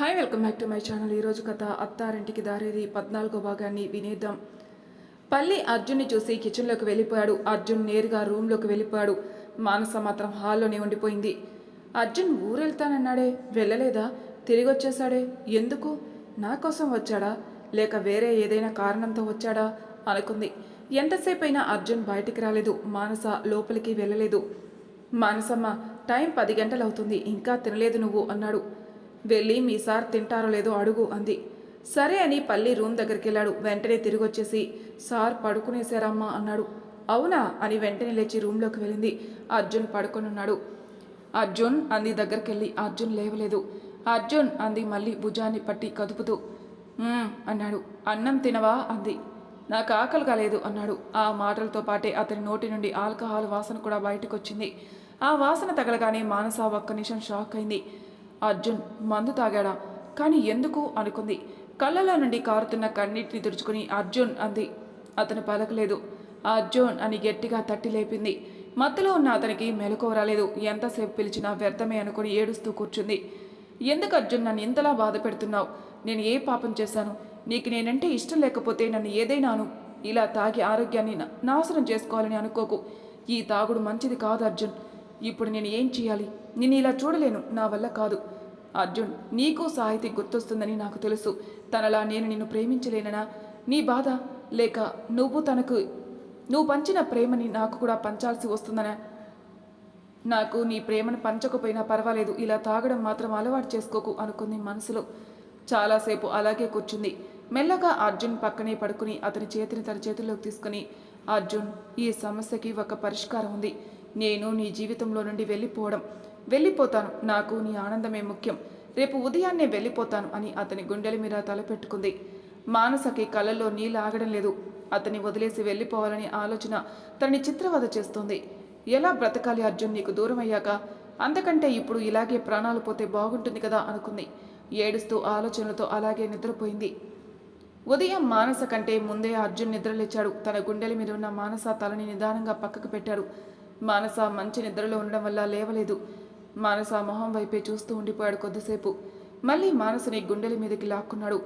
Hi welcome back to my channel. ఈరోజు కథ అత్తారింటికి దారేది పద్నాలుగో భాగాన్ని వినేద్దాం. పల్లి అర్జున్ని చూసి కిచెన్లోకి వెళ్ళిపోయాడు. అర్జున్ నేరుగా రూమ్లోకి వెళ్ళిపోయాడు. మానస మాత్రం హాల్లోనే ఉండిపోయింది. అర్జున్ ఊరెళ్తానన్నాడే. వెళ్ళలేదా? తిరిగి వచ్చేశాడే ఎందుకు? నా కోసం వచ్చాడా? లేక వేరే ఏదైనా కారణంతో వచ్చాడా? అనుకుంది. ఎంతసేపు అయినా అర్జున్ బయటికి రాలేదు. మానస లోపలికి వెళ్ళలేదు. మానసమ్మ టైం పది గంటలవుతుంది. ఇంకా తినలేదు నువ్వు అన్నాడు. వెళ్ళి మీ సార్ తింటారో లేదో అడుగు అంది. సరే అని పల్లి రూమ్ దగ్గరికి వెళ్ళాడు వెంటనే తిరిగి వచ్చేసి సార్ పడుకునేశారమ్మా అన్నాడు. అవునా అని వెంటనే లేచి రూమ్లోకి వెళ్ళింది. అర్జున్ పడుకొనున్నాడు. అర్జున్ అంది దగ్గరికి వెళ్ళి అర్జున్ లేవలేదు. అర్జున్ అంది మళ్ళీ భుజాన్ని పట్టి కదుపుతూ. అన్నాడు. అన్నం తినవా అంది. నాకు ఆకలి కాలేదు అన్నాడు. ఆ మాటలతో పాటే అతని నోటి నుండి ఆల్కహాల్ వాసన కూడా బయటకు వచ్చింది ఆ వాసన తగలగానే మానస ఒక్క నిమిషం షాక్ అయింది. అర్జున్ మందు తాగాడా? కానీ ఎందుకు? అనుకుంది. కళ్ళలో నుండి కారుతున్న కన్నీటిని తుడుచుకుని అర్జున్ అంది. అతను పలకలేదు. అర్జున్ అని గట్టిగా తట్టి లేపింది. మత్తులో ఉన్న అతనికి మెలకువ రాలేదు. ఎంతసేపు పిలిచినా వ్యర్థమే అనుకుని ఏడుస్తూ కూర్చుంది. ఎందుకు అర్జున్? నన్ను ఇంతలా బాధ పెడుతున్నావు. నేను ఏ పాపం చేశాను? నీకు నేనంటే ఇష్టం లేకపోతే నన్ను ఏదైనాను? ఇలా తాగి ఆరోగ్యాన్ని నాశనం చేసుకోవాలని అనుకోకు. ఈ తాగుడు మంచిది కాదు అర్జున్. ఇప్పుడు నేను ఏం చేయాలి? నేను ఇలా చూడలేను నా వల్ల కాదు. అర్జున్ నీకు సాహితి గుర్తొస్తుందని నాకు తెలుసు. తనలా నేను నిన్ను ప్రేమించలేననా? నీ బాధ? లేక నువ్వు తనకు నువ్వు పంచిన ప్రేమని నాకు కూడా పంచాల్సి వస్తుందనా? నాకు నీ ప్రేమను పంచకపోయినా పర్వాలేదు. ఇలా తాగడం మాత్రం అలవాటు చేసుకోకు అనుకుంది మనసులో. చాలాసేపు అలాగే కూర్చుంది. మెల్లగా అర్జున్ పక్కనే పడుకుని అతని చేతిని తన చేతుల్లోకి తీసుకుని అర్జున్ ఈ సమస్యకి ఒక పరిష్కారం ఉంది. నేను నీ జీవితంలో నుండి వెళ్ళిపోవడం. వెళ్ళిపోతాను. నాకు నీ ఆనందమే ముఖ్యం. రేపు ఉదయాన్నే వెళ్ళిపోతాను అని అతని గుండెల మీద తలపెట్టుకుంది. మానసకి కళ్ళల్లో నీళ్ళు ఆగడం లేదు. అతన్ని వదిలేసి వెళ్ళిపోవాలనే ఆలోచన తనని చిత్రవద చేస్తోంది. ఎలా బ్రతకాలి అర్జున్? నీకు దూరం అయ్యాక అంతకంటే ఇప్పుడు ఇలాగే ప్రాణాలు పోతే బాగుంటుంది కదా అనుకుంది. ఏడుస్తూ ఆలోచనలతో అలాగే నిద్రపోయింది. ఉదయం మానస కంటే ముందే అర్జున్ నిద్రలేచాడు. తన గుండెల మీద ఉన్న మానస తలని నిదానంగా పక్కకు పెట్టాడు. మానస మంచి నిద్రలో ఉండడం వల్ల లేవలేదు. మానస మొహం వైపే చూస్తూ ఉండిపోయాడు కొద్దిసేపు. మళ్ళీ మానసని గుండెల మీదకి లాక్కున్నాడు.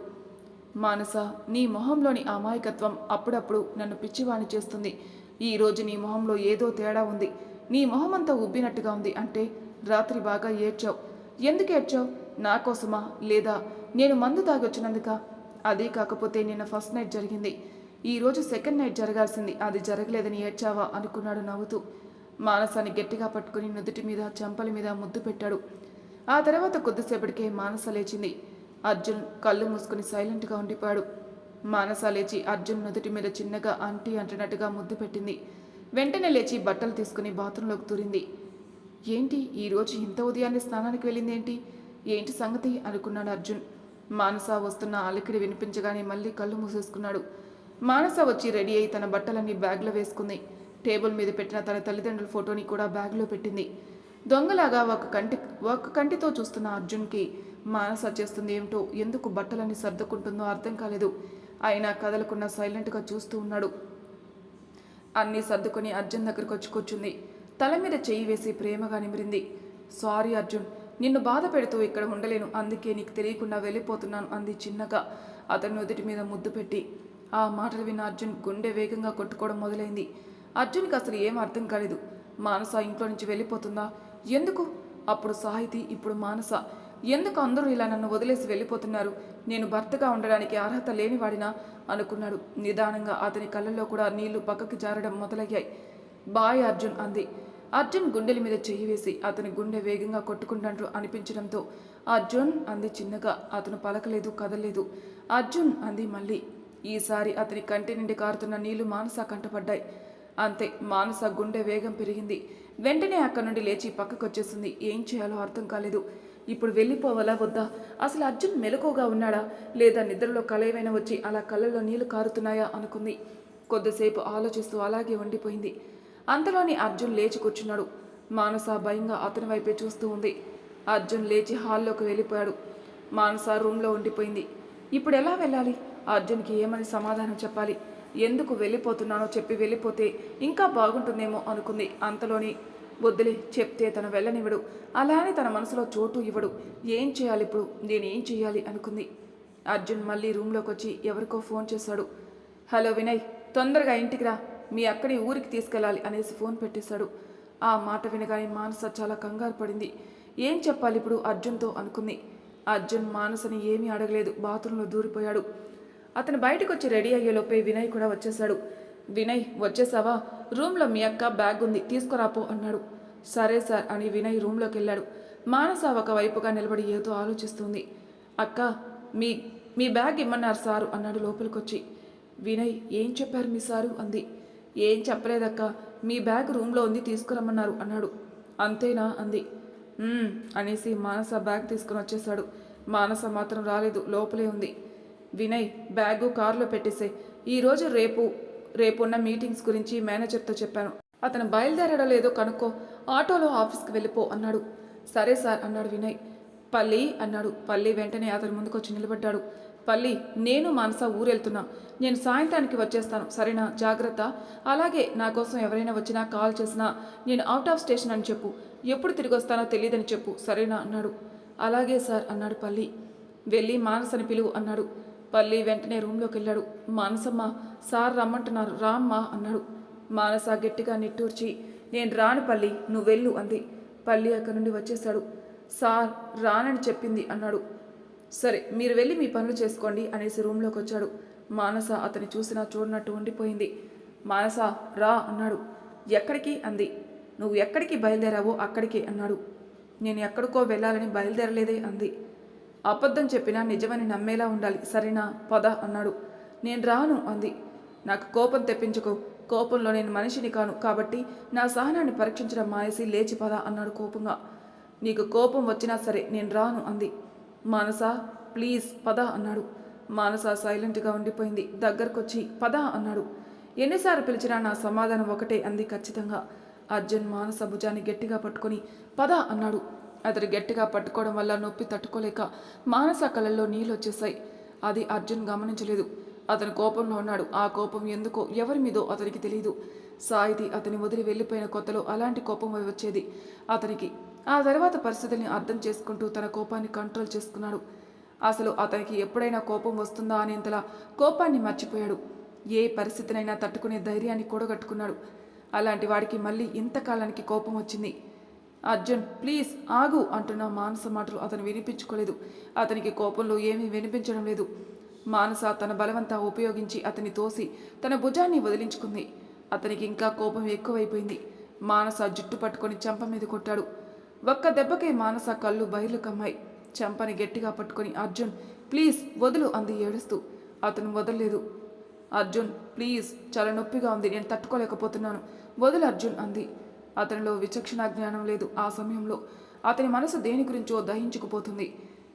మానస నీ మొహంలోని అమాయకత్వం అప్పుడప్పుడు నన్ను పిచ్చివాణి చేస్తుంది. ఈ రోజు నీ మొహంలో ఏదో తేడా ఉంది. నీ మొహమంతా ఉబ్బినట్టుగా ఉంది అంటే రాత్రి బాగా ఏడ్చావు. ఎందుకు ఏడ్చావు? నా కోసమా? లేదా నేను మందు తాగొచ్చినందుక? అదే కాకపోతే నిన్న ఫస్ట్ నైట్ జరిగింది. ఈ రోజు సెకండ్ నైట్ జరగాల్సింది. అది జరగలేదని ఏడ్చావా? అనుకున్నాడు నవ్వుతూ. మానసాన్ని గట్టిగా పట్టుకుని నుదుటి మీద చెంపల మీద ముద్దు పెట్టాడు. ఆ తర్వాత కొద్దిసేపటికే మానస లేచింది. అర్జున్ కళ్ళు మూసుకుని సైలెంట్గా ఉండిపోయాడు. మానస లేచి అర్జున్ నుదుటి మీద చిన్నగా అంటీ అంటున్నట్టుగా ముద్దు పెట్టింది. వెంటనే లేచి బట్టలు తీసుకుని బాత్రూంలోకి దూరింది. ఏంటి ఈరోజు ఇంత ఉదయాన్నే స్నానానికి వెళ్ళింది ఏంటి ఏంటి సంగతి? అనుకున్నాడు అర్జున్. మానస వస్తున్న అలికిడి వినిపించగానే మళ్ళీ కళ్ళు మూసేసుకున్నాడు. మానస వచ్చి రెడీ అయి తన బట్టలన్నీ బ్యాగ్లో వేసుకుంది. టేబుల్ మీద పెట్టిన తన తల్లిదండ్రుల ఫోటోని కూడా బ్యాగ్లో పెట్టింది. దొంగలాగా ఒక కంటి ఒక కంటితో చూస్తున్న అర్జున్కి మానస చేస్తుంది ఏమిటో ఎందుకు బట్టలన్నీ సర్దుకుంటుందో అర్థం కాలేదు. ఆయన కదలకుండా సైలెంట్గా చూస్తూ ఉన్నాడు. అన్నీ సర్దుకొని అర్జున్ దగ్గరకు వచ్చి కూర్చుంది. తల మీద చెయ్యి వేసి ప్రేమగా నిమిరింది. సారీ అర్జున్ నిన్ను బాధ పెడుతూ ఇక్కడ ఉండలేను. అందుకే నీకు తెలియకుండా వెళ్ళిపోతున్నాను అంది చిన్నగా. అతను నుదుటి మీద ముద్దు పెట్టి. ఆ మాటలు విన్న అర్జున్ గుండె వేగంగా కొట్టుకోవడం మొదలైంది. అర్జున్కి అసలు ఏం అర్థం కాలేదు. మానస ఇంట్లో నుంచి వెళ్ళిపోతుందా? ఎందుకు? అప్పుడు సాహితి ఇప్పుడు మానస. ఎందుకు అందరూ ఇలా నన్ను వదిలేసి వెళ్ళిపోతున్నారు? నేను భర్తగా ఉండడానికి అర్హత లేనివాడినా? అనుకున్నాడు. నిదానంగా అతని కళ్ళల్లో కూడా నీళ్ళు పక్కకి జారడం మొదలయ్యాయి. బాయ్ అర్జున్ అంది. అర్జున్ గుండెల మీద చెయ్యి వేసి అతని గుండె వేగంగా కొట్టుకుంటున్నట్టు అనిపించడంతో అర్జున్ అంది చిన్నగా. అతను పలకలేదు కదలేదు అర్జున్ అంది మళ్ళీ. ఈసారి అతని కంటి నుండి కారుతున్న నీళ్ళు మానస కంటపడ్డాయి. అంతే మానస గుండె వేగం పెరిగింది. వెంటనే అక్కడి నుండి లేచి పక్కకొచ్చేసింది. ఏం చేయాలో అర్థం కాలేదు. ఇప్పుడు వెళ్ళిపోవాలా వద్దా? అసలు అర్జున్ మెలకుగా ఉన్నాడా? లేదా నిద్రలో కలయమైన వచ్చి అలా కళ్ళల్లో నీళ్ళు కారుతున్నాయా అనుకుంది. కొద్దిసేపు ఆలోచిస్తూ అలాగే ఉండిపోయింది. అంతలోని అర్జున్ లేచి కూర్చున్నాడు. మానస భయంగా అతని వైపే చూస్తూ ఉంది. అర్జున్ లేచి హాల్లోకి వెళ్ళిపోయాడు. మానస రూమ్లో ఉండిపోయింది. ఇప్పుడు ఎలా వెళ్ళాలి? అర్జున్కి ఏమని సమాధానం చెప్పాలి? ఎందుకు వెళ్ళిపోతున్నానో చెప్పి వెళ్ళిపోతే ఇంకా బాగుంటుందేమో అనుకుంది అంతలోని. వద్దులే చెప్తే తను వెళ్ళనివ్వడు. అలానే తన మనసులో చోటు ఇవ్వడు. ఏం చేయాలి ఇప్పుడు? నేనేం చేయాలి? అనుకుంది. అర్జున్ మళ్ళీ రూమ్లోకి వచ్చి ఎవరికో ఫోన్ చేశాడు. హలో వినయ్ తొందరగా ఇంటికి రా. మీ అక్కని ఊరికి తీసుకెళ్ళాలి అనేసి ఫోన్ పెట్టేశాడు. ఆ మాట వినగానే మానస చాలా కంగారు పడింది. ఏం చెప్పాలి ఇప్పుడు అర్జున్తో? అనుకుంది. అర్జున్ మానసని ఏమీ అడగలేదు. బాత్రూంలో దూరిపోయాడు. అతను బయటకు వచ్చి రెడీ అయ్యేలోపే వినయ్ కూడా వచ్చేశాడు. వినయ్ వచ్చేసావా? రూమ్లో మీ అక్క బ్యాగ్ ఉంది తీసుకురాపో అన్నాడు. సరే సార్ అని వినయ్ రూమ్లోకి వెళ్ళాడు మానస ఒక వైపుగా నిలబడి ఏదో ఆలోచిస్తుంది. అక్క మీ మీ బ్యాగ్ ఇమ్మన్నారు సారు అన్నాడు లోపలికొచ్చి. వినయ్ ఏం చెప్పారు మీ సారు? అంది. ఏం చెప్పలేదక్క మీ బ్యాగ్ రూమ్లో ఉంది తీసుకురమ్మన్నారు అన్నాడు. అంతేనా? అంది. అనేసి మానస బ్యాగ్ తీసుకుని వచ్చేశాడు. మానస మాత్రం రాలేదు లోపలే ఉంది. వినయ్ బ్యాగు కారులో పెట్టేసే ఈరోజు రేపు రేపున్న మీటింగ్స్ గురించి మేనేజర్తో చెప్పాను. అతను బయలుదేరడో లేదో కనుక్కో ఆటోలో ఆఫీస్కి వెళ్ళిపో అన్నాడు. సరే సార్ అన్నాడు వినయ్. పల్లి అన్నాడు. పల్లి వెంటనే అతని ముందుకొచ్చి నిలబడ్డాడు. పల్లి నేను మానస ఊరెళ్తున్నా. నేను సాయంత్రానికి వచ్చేస్తాను. సరేనా? జాగ్రత్త. అలాగే నా కోసం ఎవరైనా వచ్చినా కాల్ చేసినా నేను అవుట్ ఆఫ్ స్టేషన్ అని చెప్పు. ఎప్పుడు తిరిగి వస్తానో తెలియదని చెప్పు. సరేనా? అన్నాడు. అలాగే సార్ అన్నాడు పల్లి. వెళ్ళి మానసని పిలువు అన్నాడు. పల్లి వెంటనే రూమ్లోకి వెళ్ళాడు. మానసమ్మ సార్ రమ్మంటున్నారు. రామ్మా అన్నాడు. మానస గట్టిగా నిట్టూర్చి నేను రాను పల్లి నువ్వు వెళ్ళు అంది. పల్లి అక్కడి నుండి వచ్చేశాడు. సార్ రానని చెప్పింది అన్నాడు. సరే మీరు వెళ్ళి మీ పనులు చేసుకోండి అనేసి రూమ్లోకి వచ్చాడు. మానస అతని చూసినా చూడనట్టు ఉండిపోయింది. మానస రా అన్నాడు. ఎక్కడికి? అంది. నువ్వు ఎక్కడికి బయలుదేరావో అక్కడికి అన్నాడు. నేను ఎక్కడికో వెళ్ళాలని బయలుదేరలేదే అంది. అబద్ధం చెప్పినా నిజమని నమ్మేలా ఉండాలి. సరేనా? పద అన్నాడు. నేను రాను అంది. నాకు కోపం తెప్పించుకో. కోపంలో నేను మనిషిని కాను కాబట్టి నా సహనాన్ని పరీక్షించడం మానేసి లేచి పద అన్నాడు కోపంగా. నీకు కోపం వచ్చినా సరే నేను రాను అంది. మానస ప్లీజ్ పద అన్నాడు. మానస సైలెంట్గా ఉండిపోయింది. దగ్గరకొచ్చి పద అన్నాడు. ఎన్నిసార్లు పిలిచినా నా సమాధానం ఒకటే అంది ఖచ్చితంగా. అర్జున్ మానస భుజాన్ని గట్టిగా పట్టుకొని పద అన్నాడు. అతడు గట్టిగా పట్టుకోవడం వల్ల నొప్పి తట్టుకోలేక మానస కళ్ళల్లో నీళ్ళు వచ్చేశాయి. అది అర్జున్ గమనించలేదు. అతను కోపంలో ఉన్నాడు. ఆ కోపం ఎందుకో ఎవరి మీదో అతనికి తెలియదు సాయిది అతని వదిలి వెళ్ళిపోయిన కొత్తలో అలాంటి కోపం వచ్చేది. అతనికి ఆ తర్వాత పరిస్థితుల్ని అర్థం చేసుకుంటూ తన కోపాన్ని కంట్రోల్ చేసుకున్నాడు. అసలు అతనికి ఎప్పుడైనా కోపం వస్తుందా అనేంతలా కోపాన్ని మర్చిపోయాడు. ఏ పరిస్థితినైనా తట్టుకునే ధైర్యాన్ని కూడగట్టుకున్నాడు. అలాంటి వాడికి మళ్ళీ ఇంతకాలానికి కోపం వచ్చింది. అర్జున్ ప్లీజ్ ఆగు అంటున్న మానస మాటలు అతను వినిపించుకోలేదు. అతనికి కోపంలో ఏమీ వినిపించడం లేదు. మానస తన బలవంతా ఉపయోగించి అతని తోసి తన భుజాన్ని వదిలించుకుంది. అతనికి ఇంకా కోపం ఎక్కువైపోయింది. మానస జుట్టు పట్టుకొని చెంప మీద కొట్టాడు. ఒక్క దెబ్బకే మానస కళ్ళు బయలు కమ్మాయి చెంపని గట్టిగా పట్టుకొని అర్జున్ ప్లీజ్ వదులు అంది ఏడుస్తూ. అతను వదలలేదు. అర్జున్ ప్లీజ్ చాలా నొప్పిగా ఉంది. నేను తట్టుకోలేకపోతున్నాను. వదులు అర్జున్ అంది. అతనిలో విచక్షణ జ్ఞానం లేదు ఆ సమయంలో. అతని మనసు దేని గురించో దహించుకుపోతుంది.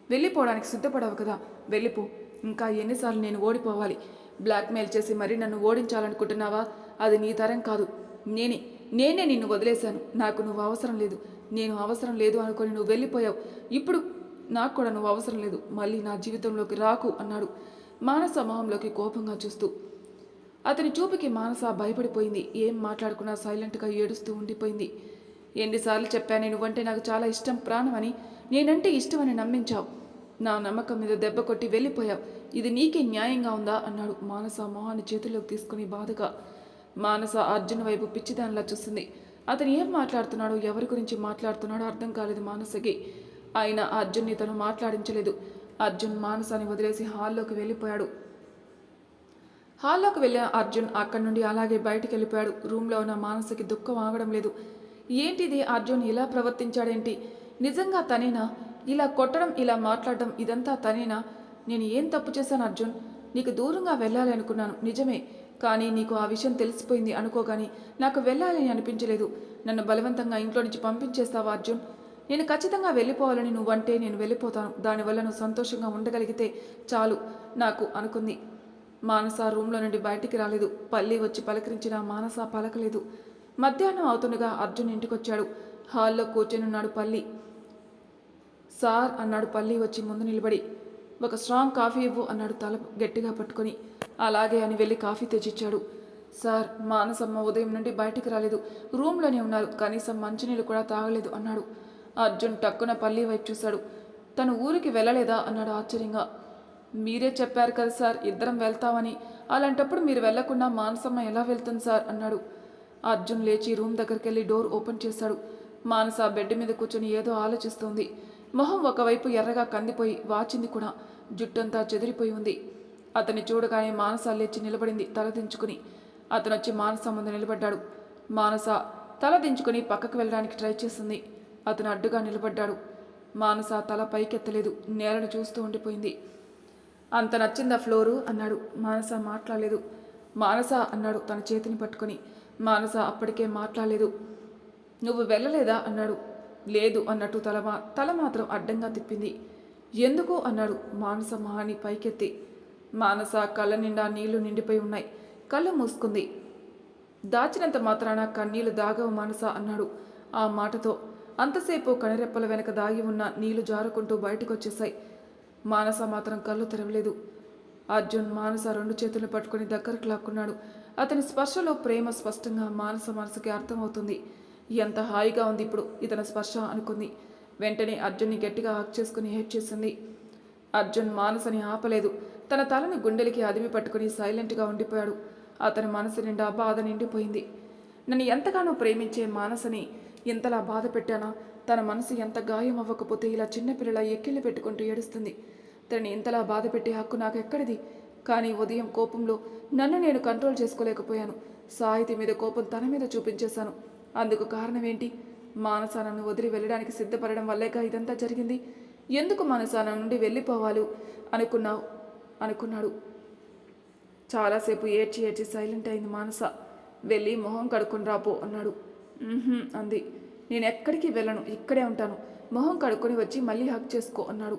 వెళ్ళిపోవడానికి సిద్ధపడవు కదా. వెళ్ళిపో. ఇంకా ఎన్నిసార్లు నేను ఓడిపోవాలి. బ్లాక్మెయిల్ చేసి మరీ నన్ను ఓడించాలనుకుంటున్నావా? అది నీ తరం కాదు. నేనే. నేనే నిన్ను వదిలేశాను. నాకు నువ్వు అవసరం లేదు. నేను అవసరం లేదు అనుకొని నువ్వు వెళ్ళిపోయావు. ఇప్పుడు నాకు కూడా నువ్వు అవసరం లేదు. మళ్ళీ నా జీవితంలోకి రాకు అన్నాడు. మానస మొహంలోకి కోపంగా చూస్తూ. అతని చూపుకి మానస భయపడిపోయింది. ఏం మాట్లాడుకున్నా సైలెంట్గా ఏడుస్తూ ఉండిపోయింది. ఎన్నిసార్లు చెప్పాను నువ్వంటే నాకు చాలా ఇష్టం ప్రాణమని నేనంటే ఇష్టమని నమ్మించావు. నా నమ్మకం మీద దెబ్బ కొట్టి వెళ్ళిపోయావు. ఇది నీకే న్యాయంగా ఉందా? అన్నాడు మానస మొహాన్ని చేతుల్లోకి తీసుకుని బాధగా. మానస అర్జున్ వైపు పిచ్చిదానిలా చూస్తుంది. అతను ఏం మాట్లాడుతున్నాడో ఎవరి గురించి మాట్లాడుతున్నాడో అర్థం కాలేదు మానసకి. అయినా అర్జున్ని తను మాట్లాడించలేదు. అర్జున్ మానసాన్ని వదిలేసి హాల్లోకి వెళ్ళిపోయాడు. హాల్లోకి వెళ్ళిన అర్జున్ అక్కడి నుండి అలాగే బయటికి వెళ్ళిపోయాడు. రూమ్లో ఉన్న మానసకి దుఃఖం ఆగడం లేదు. ఏంటిది అర్జున్ ఇలా ప్రవర్తించాడేంటి? నిజంగా తనేనా? ఇలా కొట్టడం ఇలా మాట్లాడడం ఇదంతా తనేనా? నేను ఏం తప్పు చేశాను అర్జున్? నీకు దూరంగా వెళ్ళాలి అనుకున్నాను నిజమే. కానీ నీకు ఆ విషయం తెలిసిపోయింది అనుకోగాని నాకు వెళ్ళాలని అనిపించలేదు. నన్ను బలవంతంగా ఇంట్లో నుంచి పంపించేస్తావా అర్జున్? నేను ఖచ్చితంగా వెళ్ళిపోవాలని నువ్వంటే నేను వెళ్ళిపోతాను. దానివల్ల నువ్వు సంతోషంగా ఉండగలిగితే చాలు నాకు అనుకుంది. మానస రూమ్లో నుండి బయటికి రాలేదు. పల్లి వచ్చి పలకరించిన మానస పలకలేదు. మధ్యాహ్నం అవుతుండగా అర్జున్ ఇంటికొచ్చాడు. హాల్లో కూర్చొనున్నాడు పల్లి. సార్ అన్నాడు పల్లి వచ్చి ముందు నిలబడి. ఒక స్ట్రాంగ్ కాఫీ ఇవ్వు అన్నాడు తల గట్టిగా పట్టుకొని. అలాగే అని వెళ్ళి కాఫీ తెచ్చిచ్చాడు. సార్ మానసమ్మ ఉదయం నుండి బయటికి రాలేదు. రూమ్లోనే ఉన్నారు. కనీసం మంచినీళ్ళు కూడా తాగలేదు అన్నాడు. అర్జున్ టక్కున పల్లి వైపు చూశాడు. తను ఊరికి వెళ్ళలేదా? అన్నాడు ఆశ్చర్యంగా. మీరే చెప్పారు కదా సార్ ఇద్దరం వెళ్తామని. అలాంటప్పుడు మీరు వెళ్ళకుండా మానసమ్మ ఎలా వెళ్తుంది సార్? అన్నాడు. అర్జున్ లేచి రూమ్ దగ్గరికి వెళ్ళి డోర్ ఓపెన్ చేశాడు. మానస బెడ్ మీద కూర్చొని ఏదో ఆలోచిస్తోంది. మొహం ఒకవైపు ఎర్రగా కందిపోయి వాచింది కూడా. జుట్టంతా చెదిరిపోయి ఉంది. అతన్ని చూడగానే మానస లేచి నిలబడింది తలదించుకుని అతను వచ్చి మానస ముందు నిలబడ్డాడు. మానస తలదించుకుని పక్కకు వెళ్ళడానికి ట్రై చేస్తుంది అతను అడ్డుగా నిలబడ్డాడు. మానస తల పైకెత్తలేదు. నేలను చూస్తూ ఉండిపోయింది. అంత నచ్చిందా ఫ్లోరు? అన్నాడు. మానస మాట్లాడలేదు. మానస అన్నాడు తన చేతిని పట్టుకొని. మానస అప్పటికే మాట్లాడలేదు. నువ్వు వెళ్ళలేదా? అన్నాడు. లేదు అన్నట్టు తల మా తల మాత్రం అడ్డంగా తిప్పింది. ఎందుకు? అన్నాడు. మానస మహాని పైకెత్తి. మానస కళ్ళ నిండా నీళ్ళు నిండిపోయి ఉన్నాయి. కళ్ళు మూసుకుంది. దాచినంత మాత్రాన కన్నీళ్ళు దాగవు మానస అన్నాడు. ఆ మాటతో అంతసేపు కనిరెప్పల వెనక దాగి ఉన్న నీళ్ళు జారుకుంటూ బయటకొచ్చేశాయి. మానస మాత్రం కళ్ళు తెరవలేదు. అర్జున్ మానస రెండు చేతులు పట్టుకుని దగ్గరకు లాక్కున్నాడు. అతని స్పర్శలో ప్రేమ స్పష్టంగా మానస మనసుకి అర్థమవుతుంది. ఎంత హాయిగా ఉంది ఇప్పుడు ఇతని స్పర్శ అనుకుంది. వెంటనే అర్జున్ని గట్టిగా హక్ చేసుకుని హెడ్ చేసింది. అర్జున్ మానసని ఆపలేదు. తన తలని గుండెలకి అదిమి పట్టుకుని సైలెంట్గా ఉండిపోయాడు. అతని మనసు నిండా బాధ నిండిపోయింది. నన్ను ఎంతగానో ప్రేమించే మానసని ఇంతలా బాధ పెట్టానా? తన మనసు ఎంత గాయం అవ్వకపోతే ఇలా చిన్నపిల్లల ఎక్కిళ్ళు పెట్టుకుంటూ ఏడుస్తుంది. తనని ఇంతలా బాధ పెట్టే హక్కు నాకు ఎక్కడిది కానీ ఉదయం కోపంలో నన్ను నేను కంట్రోల్ చేసుకోలేకపోయాను. సాహితి మీద కోపం తన మీద చూపించేశాను. అందుకు కారణం ఏంటి మానస నన్ను వదిలి వెళ్ళడానికి సిద్ధపడడం వల్లేగా ఇదంతా జరిగింది? ఎందుకు మానస నా నుండి వెళ్ళిపోవాలి అనుకున్నావు? అనుకున్నాడు. చాలాసేపు ఏడ్చి ఏడ్చి సైలెంట్ అయింది మానస. వెళ్ళి మొహం కడుక్కొని రాపో అన్నాడు. అంది. నేను ఎక్కడికి వెళ్ళను ఇక్కడే ఉంటాను. మొహం కడుక్కొని వచ్చి మళ్ళీ హక్ చేసుకో అన్నాడు.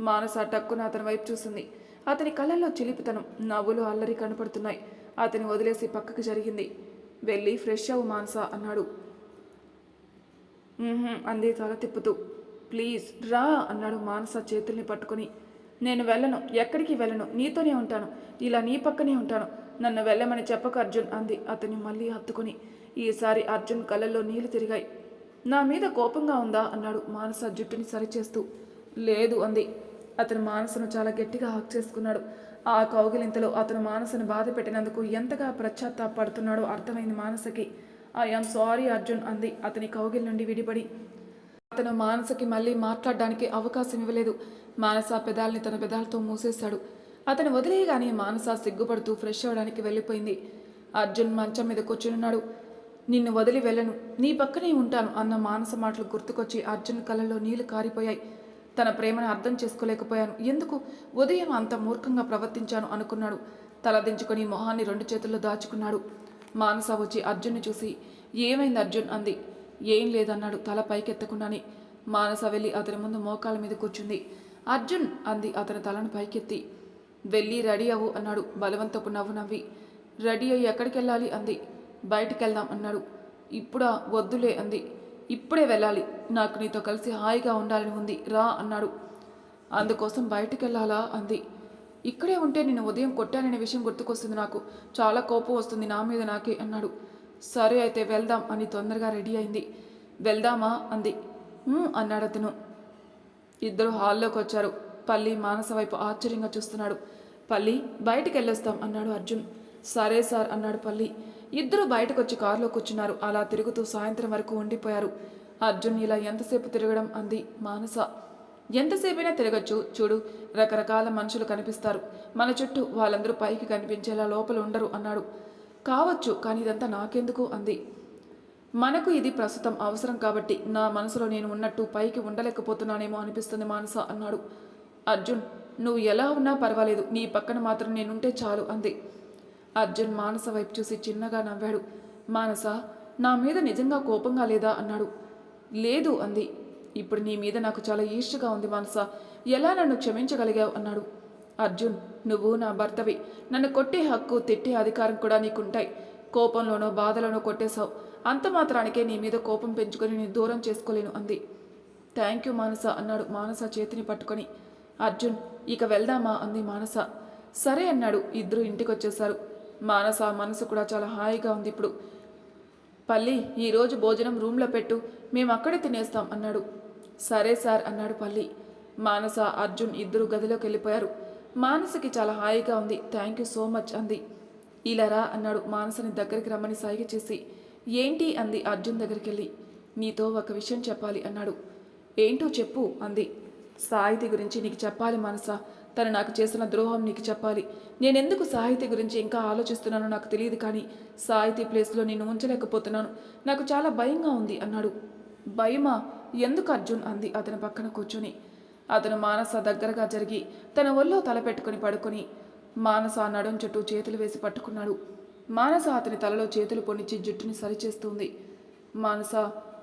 మానస టక్కున అతని వైపు చూసింది. అతని కళ్ళల్లో చిలిపితనం నవ్వులు అల్లరి కనపడుతున్నాయి. అతని వదిలేసి పక్కకు జరిగింది. వెళ్ళి ఫ్రెష్ అవ్వు మానస అన్నాడు. అంది తల తిప్పుతూ. ప్లీజ్ రా అన్నాడు మానస చేతుల్ని పట్టుకుని. నేను వెళ్ళను ఎక్కడికి వెళ్ళను? నీతోనే ఉంటాను. ఇలా నీ పక్కనే ఉంటాను. నన్ను వెళ్ళమని చెప్పక అర్జున్ అంది అతన్ని మళ్ళీ హత్తుకుని. ఈసారి అర్జున్ కళ్ళల్లో నీళ్ళు తిరిగాయి. నా మీద కోపంగా ఉందా? అన్నాడు మానస జుట్టుని సరిచేస్తూ. లేదు అంది. అతను మానసను చాలా గట్టిగా హక్ చేసుకున్నాడు. ఆ కౌగిలింతలో అతను మానసను బాధ పెట్టినందుకు ఎంతగా పశ్చాత్తాపడుతున్నాడో అర్థమైంది మానసకి. ఐఎమ్ సారీ అర్జున్ అంది అతని కౌగిలి నుండి విడిపడి. అతను మానసకి మళ్ళీ మాట్లాడడానికి అవకాశం ఇవ్వలేదు. మానస పెదాల్ని తన పెదాలతో మూసేశాడు. అతను వదిలేయగానే మానస సిగ్గుపడుతూ ఫ్రెష్ అవ్వడానికి వెళ్ళిపోయింది. అర్జున్ మంచం మీద కూర్చునున్నాడు. నిన్ను వదిలి వెళ్ళను. నీ పక్కనే ఉంటాను అన్న మానస మాటలు గుర్తుకొచ్చి అర్జున్ కళ్ళలో నీళ్ళు కారిపోయాయి. తన ప్రేమను అర్థం చేసుకోలేకపోయాను. ఎందుకు? ఉదయం అంత మూర్ఖంగా ప్రవర్తించాను అనుకున్నాడు. తలదించుకొని మొహాన్ని రెండు చేతుల్లో దాచుకున్నాడు. మానస వచ్చి అర్జున్ని చూసి ఏమైంది అర్జున్? అంది. ఏం లేదన్నాడు. తల పైకెత్తకుండానే. మానస వెళ్ళి అతని ముందు మోకాల మీద కూర్చుంది. అర్జున్! అంది అతని తలను పైకెత్తి. వెళ్ళి రెడీ అవ్వు అన్నాడు బలవంతపు నవ్వు నవ్వి. రెడీ అయ్యి ఎక్కడికి వెళ్ళాలి అంది. బయటికి వెళ్దాం అన్నాడు. ఇప్పుడా వద్దులే అంది. ఇప్పుడే వెళ్ళాలి. నాకు నీతో కలిసి హాయిగా ఉండాలని ఉంది. రా అన్నాడు. అందుకోసం బయటికి వెళ్ళాలా అంది. ఇక్కడే ఉంటే నేను ఉదయం కొట్టాననే విషయం గుర్తుకొస్తుంది నాకు. చాలా కోపం వస్తుంది నా మీద నాకే అన్నాడు. సరే అయితే వెళ్దాం అని తొందరగా రెడీ అయింది. వెళ్దామా అంది. అన్నాడు అతను. ఇద్దరు హాల్లోకి వచ్చారు. పల్లి మానస వైపు ఆశ్చర్యంగా చూస్తున్నాడు. పల్లి బయటికి వెళ్ళొస్తాం అన్నాడు అర్జున్. సరే సార్ అన్నాడు పల్లి. ఇద్దరు బయటకు వచ్చి కారులో కూర్చున్నారు. అలా తిరుగుతూ సాయంత్రం వరకు ఉండిపోయారు. అర్జున్ ఇలా ఎంతసేపు తిరగడం అంది? మానస. ఎంతసేపైనా తిరగచ్చు. చూడు రకరకాల మనుషులు కనిపిస్తారు. మన చుట్టూ వాళ్ళందరూ పైకి కనిపించేలా లోపల ఉండరు అన్నాడు. కావచ్చు కానీ ఇదంతా నాకెందుకు? అంది. మనకు ఇది ప్రస్తుతం అవసరం కాబట్టి నా మనసులో నేను ఉన్నట్టు పైకి ఉండలేకపోతున్నానేమో అనిపిస్తుంది మానస అన్నాడు. అర్జున్ నువ్వు ఎలా ఉన్నా పర్వాలేదు. నీ పక్కన మాత్రం నేనుంటే చాలు అంది. అర్జున్ మానస వైపు చూసి చిన్నగా నవ్వాడు. మానస నా మీద నిజంగా కోపంగా లేదా? అన్నాడు. లేదు అంది. ఇప్పుడు నీ మీద నాకు చాలా ఈర్ష్యగా ఉంది మానస. ఎలా నన్ను క్షమించగలిగావు? అన్నాడు. అర్జున్ నువ్వు నా భర్తవి. నన్ను కొట్టే హక్కు తిట్టే అధికారం కూడా నీకుంటాయి. కోపంలోనో బాధలోనో కొట్టేశావు. అంత మాత్రానికే నీ మీద కోపం పెంచుకొని నేను దూరం చేసుకోలేను అంది. థ్యాంక్ యూ మానస అన్నాడు మానస చేతిని పట్టుకొని. అర్జున్ ఇక వెళ్దామా? అంది మానస. సరే అన్నాడు. ఇద్దరు ఇంటికి వచ్చేశారు మానస మనసు కూడా చాలా హాయిగా ఉంది ఇప్పుడు. పల్లి ఈరోజు భోజనం రూమ్లో పెట్టు మేము అక్కడే తినేస్తాం అన్నాడు. సరే సార్ అన్నాడు పల్లి. మానస అర్జున్ ఇద్దరు గదిలోకి వెళ్ళిపోయారు. మానసకి చాలా హాయిగా ఉంది. థ్యాంక్ యూ సో మచ్ అంది. ఇలా రా అన్నాడు మానసని దగ్గరికి రమ్మని సైగ చేసి. ఏంటి అంది అర్జున్ దగ్గరికి వెళ్ళి. నీతో ఒక విషయం చెప్పాలి అన్నాడు. ఏంటో చెప్పు అంది. సాహితి గురించి నీకు చెప్పాలి మనస. తను నాకు చేసిన ద్రోహం నీకు చెప్పాలి. నేనెందుకు సాహితి గురించి ఇంకా ఆలోచిస్తున్నానో నాకు తెలియదు కానీ సాహితి ప్లేస్లో నేను ఉంచలేకపోతున్నాను. నాకు చాలా భయంగా ఉంది అన్నాడు. భయమా? ఎందుకు అర్జున్? అంది అతని పక్కన కూర్చొని. అతను మానస దగ్గరగా జరిగి తన ఒళ్ళో తలపెట్టుకుని పడుకొని మానస నడుం చుట్టూ చేతులు వేసి పట్టుకున్నాడు. మానస అతని తలలో చేతులు పొనిచి జుట్టుని సరిచేస్తుంది. మానస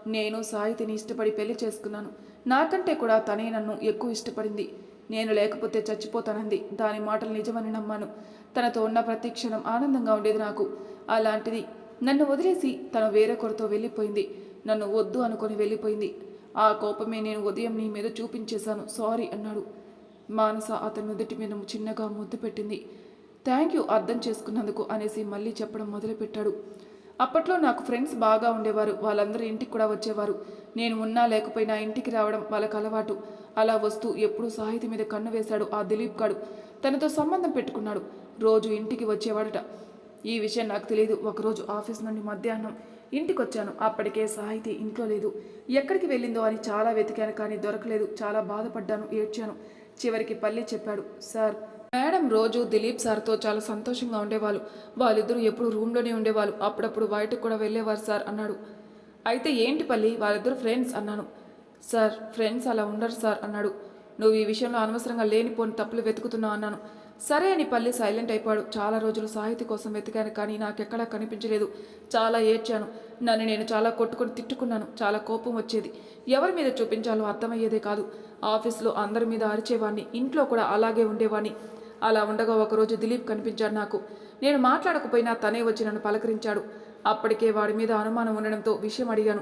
నేను సాహితిని ఇష్టపడి పెళ్ళి చేసుకున్నాను. నాకంటే కూడా తనే నన్ను ఎక్కువ ఇష్టపడింది. నేను లేకపోతే చచ్చిపోతానంది. దాని మాటలు నిజమని నమ్మాను. తనతో ఉన్న ప్రతి క్షణం ఆనందంగా ఉండేది నాకు. అలాంటిది నన్ను వదిలేసి తను వేరొకరితో వెళ్ళిపోయింది. నన్ను వద్దు అనుకొని వెళ్ళిపోయింది. ఆ కోపమే నేను ఉదయం నీ మీద చూపించేశాను. సారీ అన్నాడు. మానస అతని నుదుటి మీద చిన్నగా ముద్దు పెట్టింది. థ్యాంక్ యూ అర్థం చేసుకున్నందుకు అనేసి మళ్ళీ చెప్పడం మొదలుపెట్టాడు. అప్పట్లో నాకు ఫ్రెండ్స్ బాగా ఉండేవారు. వాళ్ళందరూ ఇంటికి కూడా వచ్చేవారు. నేను ఉన్నా లేకపోయినా ఇంటికి రావడం వాళ్ళకి అలవాటు. అలా వస్తూ ఎప్పుడూ సాహితి మీద కన్ను వేశాడు ఆ దిలీప్ గాడు. తనతో సంబంధం పెట్టుకున్నాడు. రోజు ఇంటికి వచ్చేవాడట. ఈ విషయం నాకు తెలియదు. ఒకరోజు ఆఫీస్ నుండి మధ్యాహ్నం ఇంటికి వచ్చాను అప్పటికే సాహితీ ఇంట్లో లేదు. ఎక్కడికి వెళ్ళిందో అని చాలా వెతికాను కానీ దొరకలేదు. చాలా బాధపడ్డాను ఏడ్చాను. చివరికి పల్లి చెప్పాడు సార్ మేడం రోజు దిలీప్ సార్తో చాలా సంతోషంగా ఉండేవాళ్ళు. వాళ్ళిద్దరూ ఎప్పుడు రూమ్లోనే ఉండేవాళ్ళు. అప్పుడప్పుడు బయటకు కూడా వెళ్ళేవారు సార్ అన్నాడు. అయితే ఏంటి పల్లి? వాళ్ళిద్దరు ఫ్రెండ్స్ అన్నాను. సార్ ఫ్రెండ్స్ అలా ఉండరు సార్ అన్నాడు. నువ్వు ఈ విషయంలో అనవసరంగా లేనిపోని తప్పులు వెతుకుతున్నావు అన్నాను. సరే అని పల్లి సైలెంట్ అయిపోయాడు. చాలా రోజులు సాహితీ కోసం వెతికాను కానీ నాకెక్కడా కనిపించలేదు. చాలా ఏడ్చాను. నన్ను నేను చాలా కొట్టుకొని తిట్టుకున్నాను. చాలా కోపం వచ్చేది. ఎవరి మీద చూపించాలో అర్థమయ్యేదే కాదు. ఆఫీస్లో అందరి మీద అరిచేవాడిని ఇంట్లో కూడా అలాగే ఉండేవాడిని అలా ఉండగా ఒకరోజు దిలీప్ కనిపించాడు నాకు. నేను మాట్లాడకపోయినా తనే వచ్చి నన్ను పలకరించాడు. అప్పటికే వాడి మీద అనుమానం ఉండడంతో విషయం అడిగాను.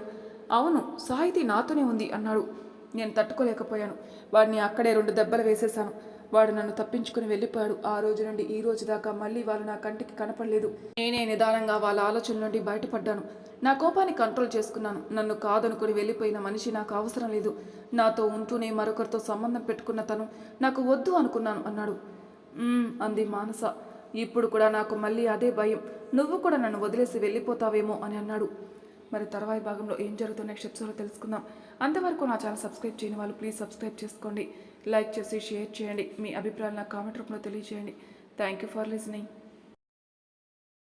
అవును సాహితీ నాతోనే ఉంది అన్నాడు. నేను తట్టుకోలేకపోయాను. వాడిని అక్కడే రెండు దెబ్బలు వేసేశాను. వాడు నన్ను తప్పించుకుని వెళ్ళిపోయాడు. ఆ రోజు నుండి ఈ రోజు దాకా మళ్ళీ వాళ్ళు నా కంటికి కనపడలేదు. నేనే నిదానంగా వాళ్ళ ఆలోచన నుండి బయటపడ్డాను. నా కోపాన్ని కంట్రోల్ చేసుకున్నాను. నన్ను కాదనుకుని వెళ్ళిపోయిన మనిషి నాకు అవసరం లేదు. నాతో ఉంటూనే మరొకరితో సంబంధం పెట్టుకున్న తను నాకు వద్దు అనుకున్నాను అన్నాడు. అంది మానస. ఇప్పుడు కూడా నాకు మళ్ళీ అదే భయం. నువ్వు కూడా నన్ను వదిలేసి వెళ్ళిపోతావేమో అని అన్నాడు. మరి తర్వాయి భాగంలో ఏం జరుగుతుందో నెక్స్ట్ ఎపిసోడ్లో తెలుసుకుందాం. అంతవరకు నా ఛానల్ సబ్స్క్రైబ్ చేయని వాళ్ళు ప్లీజ్ సబ్స్క్రైబ్ చేసుకోండి. లైక్ చేసి షేర్ చేయండి. మీ అభిప్రాయాలు నా కామెంట్ రూపంలో తెలియజేయండి. Thank you for listening